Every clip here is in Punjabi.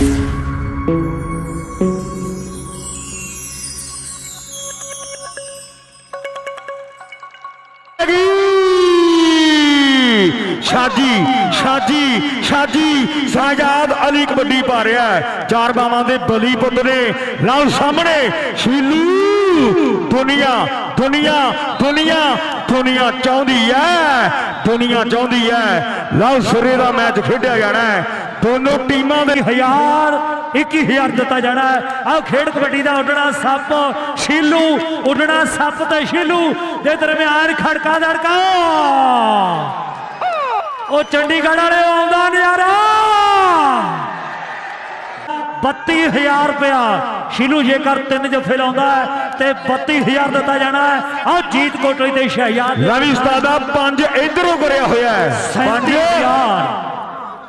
ਸ਼ਾਜੀ ਸ਼ਾਜੀ ਸ਼ਾਜੀ ਸਾਜਾਦ ਅਲੀ ਕਬੱਡੀ ਪਾ ਰਿਹਾ ਚਾਰ ਬਾਵਾਂ ਦੇ ਬਲੀ ਪੁੱਤ ਨੇ। ਲਓ ਸਾਹਮਣੇ ਸ਼ੀਲੂ। ਦੁਨੀਆ ਦੁਨੀਆ ਦੁਨੀਆ। ਦੁਨੀਆ ਚਾਹੁੰਦੀ ਹੈ ਦੁਨੀਆ ਚਾਹੁੰਦੀ ਹੈ ਲਓ ਸਿਰੇ ਦਾ ਮੈਚ ਖੇਡਿਆ ਜਾਣਾ ਹੈ ਦੋਨੋਂ ਟੀਮਾਂ ਦੇ ਹਜ਼ਾਰ 21000 ਦਿੱਤਾ ਜਾਣਾ ਹੈ ਆਹ ਖੇਡ ਕਬੱਡੀ ਦਾ ਉੱਡਣਾ ਸੱਪ, ਸ਼ੀਲੂ, ਉੱਡਣਾ ਸੱਪ ਤੇ ਸ਼ੀਲੂ। ਦੇ ਦਰਮਿਆਨ ਖੜਕਾ ਦੜਕਾ। ਉਹ ਚੰਡੀਗੜ੍ਹ ਵਾਲੇ ਆਉਂਦਾ ਨਜ਼ਾਰਾ। 32000 ਰੁਪਇਆ। ਸ਼ੀਲੂ ਜੇਕਰ ਤਿੰਨ ਜਫੇ ਲਾਉਂਦਾ ਤੇ 32000 ਦਿੱਤਾ ਜਾਣਾ ਹੈ। ਆਹ ਜੀਤ ਕੋਟਲੀ ਤੇ ਸ਼ਹਿਜਾਦ। ਰਵੀ ਉਸਤਾਦਾ ਪੰਜ ਇਧਰੋਂ ਕਰਿਆ ਹੋਇਆ ਹੈ। ਪੰਜ 37000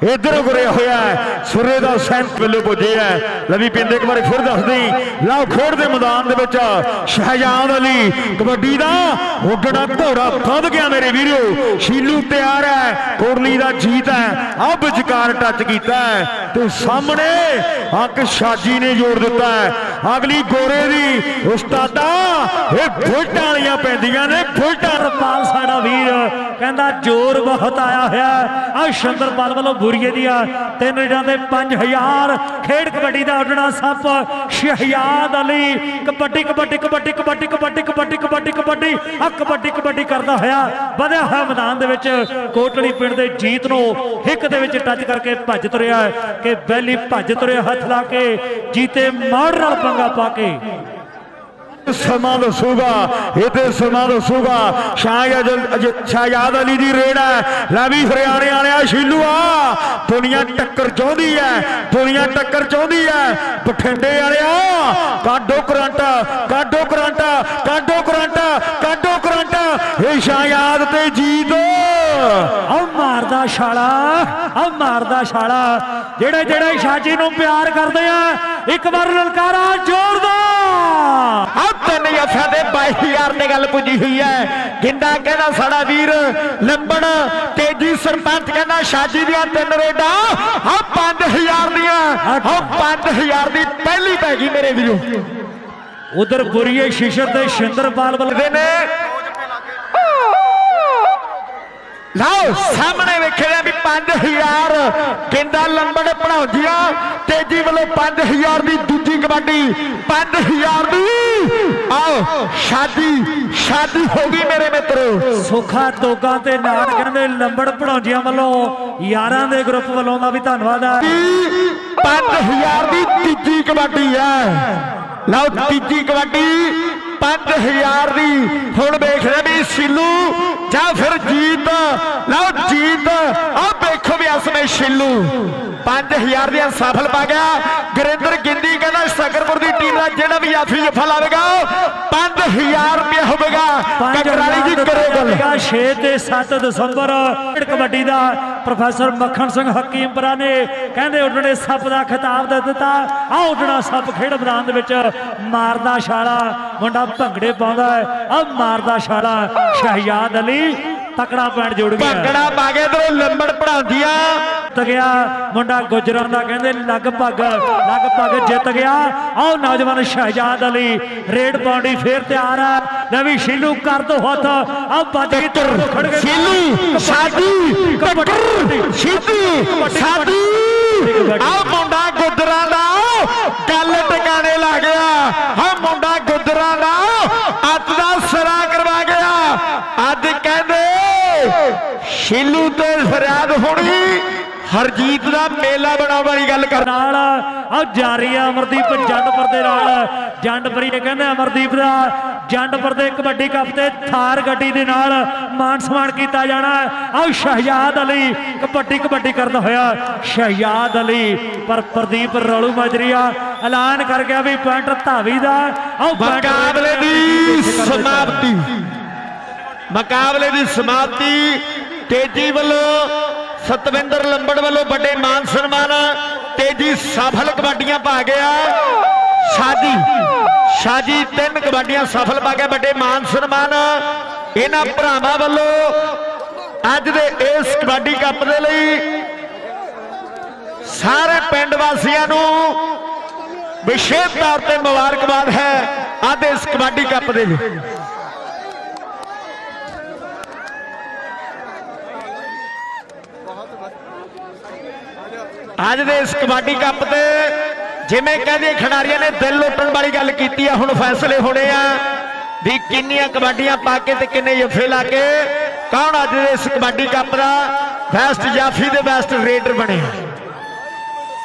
ਇਧਰੋਂ ਕਰਿਆ ਹੋਇਆ ਸੁਰੇ ਦਾ ਸੈਂਟ ਵੇਲੇ ਪੁੱਜੇ ਹੈ। ਲਵੀ ਪਿੰਦੇ ਇੱਕ ਵਾਰੀ ਫਿਰ ਦੱਸਦੀ, ਲਓ ਖੇਡ ਦੇ ਮੈਦਾਨ ਦੇ ਵਿੱਚ, ਸ਼ਹਿਜਾਦ ਅਲੀ ਕਬੱਡੀ ਦਾ ਉੱਡਣਾ ਘੋੜਾ ਵੱਧ ਗਿਆ ਮੇਰੇ ਵੀਰੋ। ਸ਼ੀਲੂ ਤਿਆਰ ਹੈ ਕੋਰਲੀ ਦਾ ਜੀਤ ਹੈ। ਆ ਵਿਚਕਾਰ ਟੱਚ ਕੀਤਾ ਹੈ ਤੇ ਸਾਹਮਣੇ ਅੱਕ ਸ਼ਾਜੀ ਨੇ ਜੋੜ ਦਿੱਤਾ ਹੈ। ਅਗਲੀ ਗੋਰੇ ਦੀ ਉਸਤਾਦਾ, ਇਹ ਬੁਲਟਾਂ ਵਾਲੀਆਂ ਪੈਂਦੀਆਂ ਨੇ, ਬੁਲਟਾਂ ਰਪਾਲ ਸਾਡਾ ਵੀਰ ਕਹਿੰਦਾ ਜ਼ੋਰ ਬਹੁਤ ਆਇਆ ਹੋਇਆ ਆ ਸ਼ੰਦਰਪਾਲ ਵੱਲੋਂ ਬੁਰੀਏ ਦੀਆਂ ਤਿੰਨ ਰੇਡਾਂ ਦੇ 5000 ਖੇਡ ਕਬੱਡੀ ਦਾ ਉੱਡਣਾ ਸੱਪ ਸ਼ਹਿਜਾਦ ਅਲੀ। ਕਬੱਡੀ ਕਬੱਡੀ ਕਬੱਡੀ ਕਬੱਡੀ ਕਬੱਡੀ ਕਬੱਡੀ ਕਬੱਡੀ ਕਬੱਡੀ ਆ ਕਬੱਡੀ ਕਬੱਡੀ ਕਰਦਾ ਹੋਇਆ ਵਧਿਆ ਹੋਇਆ ਮੈਦਾਨ ਦੇ ਵਿੱਚ ਕੋਟਲੀ ਪਿੰਡ ਦੇ ਜੀਤ ਨੂੰ ਹਿੱਕ ਦੇ ਵਿੱਚ ਟੱਚ ਕਰਕੇ ਭੱਜ ਤੁਰਿਆ ਕਿ ਬੈਲੀ ਭੱਜ ਤੁਰਿਆ ਹੱਥ ਲਾ ਕੇ ਜੀਤੇ ਮਾਰ ਨਾਲ ਪੰਗਾ ਪਾ ਕੇ। ਸਮਾਂ ਦੱਸੂਗਾ ਇਹ ਤੇ ਸਮਾਂ ਦੱਸੂਗਾ। ਸ਼ਾਹਜਾਦ ਸ਼ਾਹਜਾਦ ਅਲੀ ਦੀ ਰੇਡ ਹੈ। ਲੈ ਵੀ ਹਰਿਆਣੇ ਵਾਲਿਆ ਸ਼ੀਲੂ ਆ। ਦੁਨੀਆ ਟੱਕਰ ਚਾਹੁੰਦੀ ਹੈ ਦੁਨੀਆ ਟੱਕਰ ਚਾਹੁੰਦੀ ਹੈ। ਬਠਿੰਡੇ ਵਾਲਿਆ ਕਾਡੋ ਕਰੰਟ ਕਾਡੋ ਕਰੰਟ ਕਾਡੋ ਕਰੰਟ ਕਾਡੋ ਕਰੰਟ। ਇਹ ਸ਼ਾਹਜਾਦ ਤੇ ਜੀਤ। ਆ ਮਾਰਦਾ ਛਾਲਾ ਆ ਮਾਰਦਾ ਛਾਲਾ। ਜਿਹੜੇ ਜਿਹੜੇ ਸ਼ਾਜੀ ਨੂੰ ਪਿਆਰ ਕਰਦੇ ਆ ਇੱਕ ਵਾਰ ਲਲਕਾਰਾ ਜ਼ੋਰਦਾਰ। ਆ ਤਿੰਨ ਜੱਫਿਆਂ ਦੇ 22000 ਤੇ ਗੱਲ ਪੁੱਜੀ ਹੋਈ ਹੈ। ਗਿੰਦਾ ਕਹਿੰਦਾ ਸਾਡਾ ਵੀਰ ਲੰਬੜ ਤੇਜੀ ਸਰਪੰਚ ਕਹਿੰਦਾ ਸ਼ਾਜੀ ਦੀਆਂ ਤਿੰਨ ਰੇਡਾਂ। ਆ 5000 ਦੀਆਂ ਆ 5000 ਦੀ ਪਹਿਲੀ ਪੈ ਗਈ ਮੇਰੇ ਵੀਰੋ। ਉਧਰ ਬੁਰੀਏ ਸ਼ੀਸ਼ਰ ਤੇ ਸ਼ਿੰਦਰਪਾਲ ਵੱਲ ਦੇ ਨੇ। ਲਓ ਸਾਹਮਣੇ ਵੇਖਿਆ ਵੀ 5000 ਕਿੰਦਾ ਲੰਬੜ ਪੜਾਉਂਦੀਆਂ ਤੇਜੀ ਵੱਲੋਂ 5000 ਦੀ ਦੂਜੀ ਕਬੱਡੀ 5000 ਦੀ। ਆਓ ਸ਼ਾਦੀ ਸ਼ਾਦੀ ਹੋ ਗਈ ਮੇਰੇ ਮਿੱਤਰੋ। ਸੁਖਾ ਤੋਗਾ ਤੇ ਨਾੜ ਕਹਿੰਦੇ ਲੰਬੜ ਪੜਾਉਂਜੀਆਂ ਵੱਲੋਂ ਯਾਰਾਂ ਦੇ ਗਰੁੱਪ ਵੱਲੋਂ ਦਾ ਵੀ ਧੰਨਵਾਦ ਆ। 5000 ਦੀ ਤੀਜੀ ਕਬੱਡੀ ਹੈ। ਲਓ ਤੀਜੀ ਕਬੱਡੀ 5000 ਦੀ। ਹੁਣ ਵੇਖ ਰਹੇ ਵੀ ਸਿੱਲੂ ਜਾਂ ਫਿਰ ਜੀਤ। ਲਓ ਜੀਤ। ਆ ਵੇਖੋ ਵੀ ਅਸਮੇ ਸਿੱਲੂ। 5000 ਦੀਆਂ ਸਫਲ ਪਾ ਗਿਆ। ਗੁਰਿੰਦਰ ਗਿੰਦੀ ਕਹਿੰਦਾ ਸਕਰਪੁਰ ਦੀ ਟੀਮ ਦਾ ਜਿਹੜਾ ਵੀ ਆਫੀ ਜਫਾ ਲਾਵੇਗਾ 5000 ਰੁਪਏ ਹੋਵੇਗਾ। ਕਕਰਾਲੀ ਜੀ ਕਰੋ ਗੱਲ। 6 ਤੇ 7 ਦਸੰਬਰ ਕਬੱਡੀ ਦਾ ਪ੍ਰੋਫੈਸਰ ਮੱਖਣ ਸਿੰਘ ਹਕੀਮਪੁਰਾ ਨੇ ਕਹਿੰਦੇ ਉੱਡਣੇ ਸੱਪ ਦਾ ਖਿਤਾਬ ਦੇ ਦਿੱਤਾ। ਆ ਉੱਡਣਾ ਸੱਪ ਖੇਡ ਮੈਦਾਨ ਦੇ ਵਿੱਚ ਮਾਰਦਾ ਛਾਲਾ। ਮੁੰਡਾ ਭੰਗੜੇ ਪਾਉਂਦਾ ਹੈ। ਆ ਮਾਰਦਾ ਛਾਲਾ। ਸ਼ਹਿਜਾਦ ਅਲੀ ਤਕੜਾ ਪੈਂਟ ਜੋੜ ਗਿਆ। ਭੰਗੜਾ ਪਾ ਕੇ ਇਧਰੋਂ ਲੰਬੜ ਪੜਾਉਂਦੀਆਂ ਜਿੱਤ ਗਿਆ। ਮੁੰਡਾ ਗੁਜਰਾਂ ਦਾ ਕਹਿੰਦੇ ਲਗਭਗ ਲਗਭਗ ਜਿੱਤ ਗਿਆ। ਆਓ ਨੌਜਵਾਨ ਸ਼ਹਿਜਾਦ ਅਲੀ ਰੇਡ ਪਾਉਂਦੀ ਫੇਰ ਤਿਆਰ ਹੈ ਲੈ ਵੀ ਸ਼ੀਲੂ ਕਰ ਦੋ ਹੱਥ। ਆ ਵੱਜ ਗਈ ਤੁਰ ਖੜ ਗਏ। ਸ਼ੀਲੂ ਸਾਡੀ ਕਬੱਡੀ ਸਿੱਧੀ ਸਾਡੀ। ਆ ਮੁੰਡਾ ਗੁੱਦਰਾਂ ਦਾ। ਗੱਲ ਟਿਕਾਣੇ ਲਾ ਗਿਆ। ਆ ਮੁੰਡਾ ਗੁੱਦਰਾਂ ਦਾ। ਅੱਤ ਦਾ ਸਰਾ ਕਰਵਾ ਗਿਆ। ਅੱਜ ਕਹਿੰਦੇ ਸ਼ੀਲੂ ਤੇ ਫਰਿਆਦ ਹੋਣੀ। ਹਰਜੀਤ ਦਾ ਮੇਲਾ ਬਣਾਉਣ ਵਾਲੀ ਗੱਲ ਕਰ ਨਾਲ ਆ ਜਾਰੀ ਆ ਅਮਰਦੀਪ ਜੰਡਪੁਰ ਦੇ ਨਾਲ। ਜੰਡਪੁਰੀ ਕਹਿੰਦੇ ਅਮਰਦੀਪ ਦਾ ਜੰਡਪੁਰ ਦੇ ਕਬੱਡੀ ਕੱਪ ਤੇ ਥਾਰ ਗੱਡੀ ਦੇ ਨਾਲ ਮਾਨ ਸਨਮਾਨ ਕੀਤਾ ਜਾਣਾ। ਆ ਸ਼ਹਿਜਾਦ ਅਲੀ ਕਬੱਡੀ ਕਬੱਡੀ ਕਰਦਾ ਹੋਇਆ। ਸ਼ਹਿਜਾਦ ਅਲੀ ਪਰ ਪ੍ਰਦੀਪ ਰੌਲੂ ਮਜਰੀਆ ਐਲਾਨ ਕਰ ਗਿਆ ਵੀ ਪੁਆਇੰਟ ਧਾਵੀ ਦਾ। ਆਓ ਮੁਕਾਬਲੇ ਦੀ ਸਮਾਪਤੀ। ਮੁਕਾਬਲੇ ਦੀ ਸਮਾਪਤੀ। ਤੇਜੀ ਵੱਲੋਂ ਸਤਵਿੰਦਰ ਲੰਬੜ ਵੱਲੋਂ ਵੱਡੇ ਮਾਨ ਸਨਮਾਨ, ਤੇਜੀ ਸਫਲ ਕਬੱਡੀਆਂ ਪਾ ਗਿਆ। ਸ਼ਾਦੀ ਸ਼ਾਦੀ ਤਿੰਨ ਕਬੱਡੀਆਂ ਸਫਲ ਪਾ ਗਿਆ, ਵੱਡੇ ਮਾਨ ਸਨਮਾਨ। ਇਹਨਾਂ ਭਰਾਵਾਂ ਵੱਲੋਂ ਅੱਜ ਦੇ ਇਸ ਕਬੱਡੀ ਕੱਪ ਦੇ ਲਈ ਸਾਰੇ ਪਿੰਡ ਵਾਸੀਆਂ ਨੂੰ ਵਿਸ਼ੇਸ਼ ਤੌਰ ਤੇ ਮੁਬਾਰਕਬਾਦ ਹੈ ਅੱਜ ਇਸ ਕਬੱਡੀ ਕੱਪ ਦੇ ਲਈ। ਅੱਜ ਦੇ ਇਸ ਕਬੱਡੀ ਕੱਪ ਤੇ ਜਿਵੇਂ ਕਹਿੰਦੇ ਖਿਡਾਰੀਆਂ ਨੇ ਦਿਲ ਲੁੱਟਣ ਵਾਲੀ ਗੱਲ ਕੀਤੀ ਆ, ਹੁਣ ਫੈਸਲੇ ਹੋਣੇ ਆ ਵੀ ਕਿੰਨੀਆਂ ਕਬੱਡੀਆਂ ਪਾ ਕੇ ਤੇ ਕਿੰਨੇ ਜਫੇ ਲਾ ਕੇ ਕੌਣ ਅੱਜ ਦੇ ਇਸ ਕਬੱਡੀ ਕੱਪ ਦਾ ਬੈਸਟ ਜਾਫੀ ਦੇ ਬੈਸਟ ਰੇਡਰ ਬਣਿਆ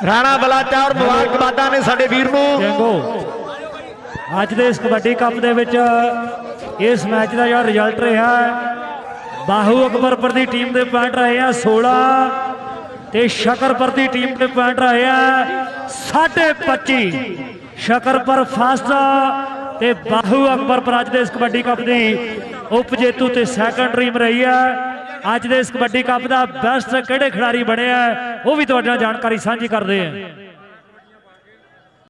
ਰਾਣਾ ਬਲਾਚੌਰ ਮੁਬਾਰਕਬਾਦਾਂ ਨੇ ਸਾਡੇ ਵੀਰ ਨੂੰ। ਅੱਜ ਦੇ ਇਸ ਕਬੱਡੀ ਕੱਪ ਦੇ ਵਿੱਚ ਇਸ ਮੈਚ ਦਾ ਜਿਹੜਾ ਰਿਜ਼ਲਟ ਰਿਹਾ ਬਾਹੂ ਅਕਬਰਪੁਰ ਦੀ ਟੀਮ ਦੇ ਪੁਆਇੰਟ ਰਹੇ ਆ 16 ਤੇ ਸ਼ਕਰਪੁਰ ਦੀ ਟੀਮ ਦੇ ਪੁਆਇੰਟ ਰਹੇ ਆ। 25 ਸ਼ਕਰਪੁਰ ਫਸਟ ਤੇ ਬਾਹੂ ਅਕਬਰਪੁਰ ਅੱਜ ਦੇ ਇਸ ਕਬੱਡੀ ਕੱਪ ਦੀ ਉਪਜੇਤੂ ਤੇ ਸੈਕੰਡ ਟੀਮ ਰਹੀ ਆ। ਅੱਜ ਦੇ ਇਸ ਕਬੱਡੀ ਕੱਪ ਦਾ ਬੈਸਟ ਕਿਹੜੇ ਖਿਡਾਰੀ ਬਣੇ ਆ, ਉਹ ਵੀ ਤੁਹਾਡੇ ਨਾਲ ਜਾਣਕਾਰੀ ਸਾਂਝੀ ਕਰਦੇ ਆ।